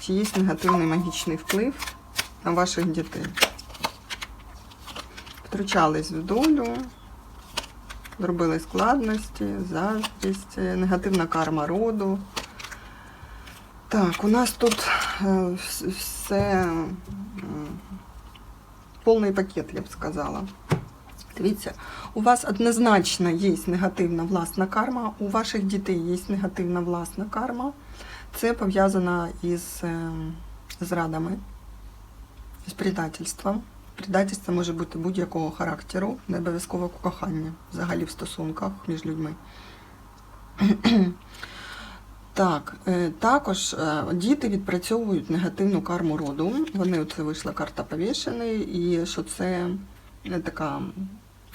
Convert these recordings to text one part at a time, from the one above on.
чи є негативний магічний вплив на ваших дітей. Втручались в долю, зробили складності, заздрість, негативна карма роду. Так, у нас тут е, все повний пакет, я б сказала. Дивіться, у вас однозначно є негативна власна карма, у ваших дітей є негативна власна карма. Це пов'язано із е, зрадами, з предательством. Предательство може бути будь-якого характеру, не обов'язково кохання, взагалі в стосунках між людьми. Так, е, також е, діти відпрацьовують негативну карму роду. Вони це вийшла карта повішений, і що це така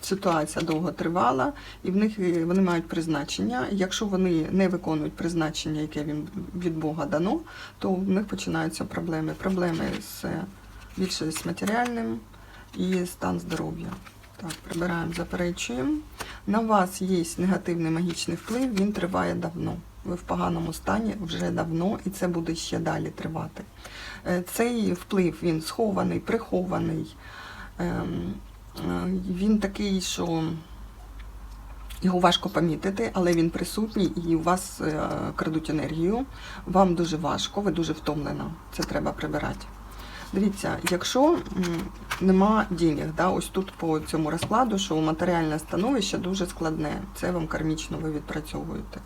ситуація довго тривала, і в них е, вони мають призначення. Якщо вони не виконують призначення, яке їм від Бога дано, то в них починаються проблеми. Проблеми з е, більше з матеріальним і стан здоров'я. Так, прибираємо, заперечуємо. На вас є негативний магічний вплив, він триває давно. Ви в поганому стані вже давно, і це буде ще далі тривати. Е, Цей вплив він схований, прихований. Е, Він такий, що його важко помітити, але він присутній і у вас е, крадуть енергію. Вам дуже важко, ви дуже втомлена. Це треба прибирати. Дивіться, якщо нема денег, да, ось тут по цьому розкладу, що матеріальне становище дуже складне, це вам кармічно ви відпрацьовуєте.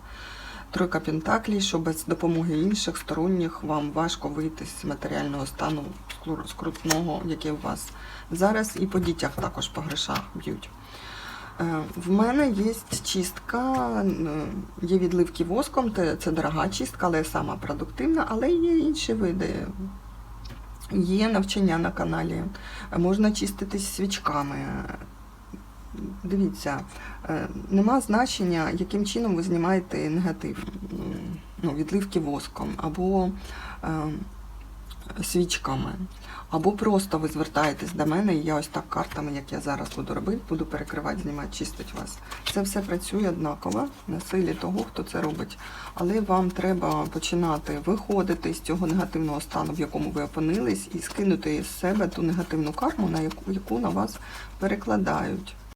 Тройка пентаклей, що без допомоги інших сторонніх вам важко вийти з матеріального стану скрутного, який у вас зараз, і по дітях також по грошах б'ють. Е, В мене є чистка, є відливки воском, це, дорога чистка, але сама продуктивна, але є інші види. Є навчання на каналі, можна чиститись свічками. Дивіться, е, нема значення, яким чином ви знімаєте негатив, ну, відливки воском або е, свічками. Або просто ви звертаєтесь до мене, і я ось так картами, як я зараз буду робити, буду перекривати, знімати, чистити вас. Це все працює однаково на силі того, хто це робить. Але вам треба починати виходити з цього негативного стану, в якому ви опинились, і скинути з себе ту негативну карму, на яку, яку на вас перекладають.